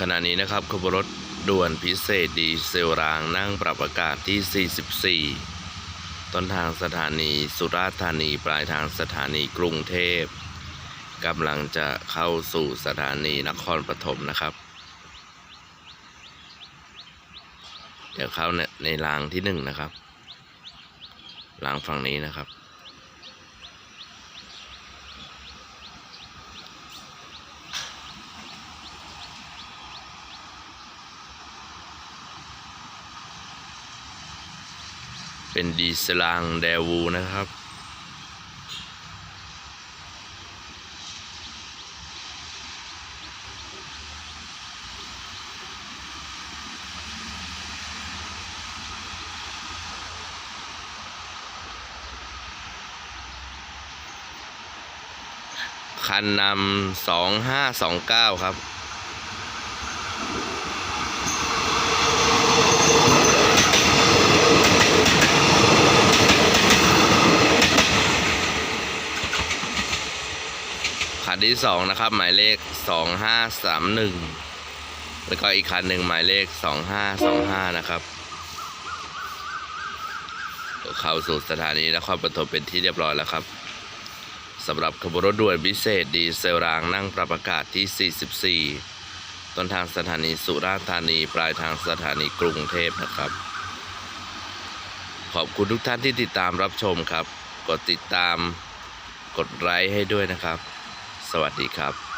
ขณะนี้นะครับขบวนรถด่วนพิเศษดีเซลรางนั่งปรับอากาศที่ 44 ต้นทางสถานีสุราษฎร์ธานีปลายทางสถานีกรุงเทพกำลังจะเข้าสู่สถานีนครปฐมนะครับ เดี๋ยวเข้าในในรางที่หนึ่งนะครับ รางฝั่งนี้นะครับ เป็นดีเซลางแดวูนะครับ คันนำสองห้าสองเก้าครับ คันที่สองนะครับ หมายเลขสองห้าสามหนึ่งแล้วก็อีกคันหนึ่งหมายเลขสองห้าสองห้านะครับเข้าสู่สถานีนครปฐมเป็นที่เรียบร้อยแล้วครับสำหรับขบวนรถด่วนพิเศษดีเซลรางนั่งปรับอากาศที่ 44 ต้นทางสถานีสุราษฎร์ธานี ปลายทางสถานีกรุงเทพนะครับ ขอบคุณทุกท่านที่ติดตามรับชมครับ กดติดตาม กดไลค์ให้ด้วยนะครับ สวัสดีครับ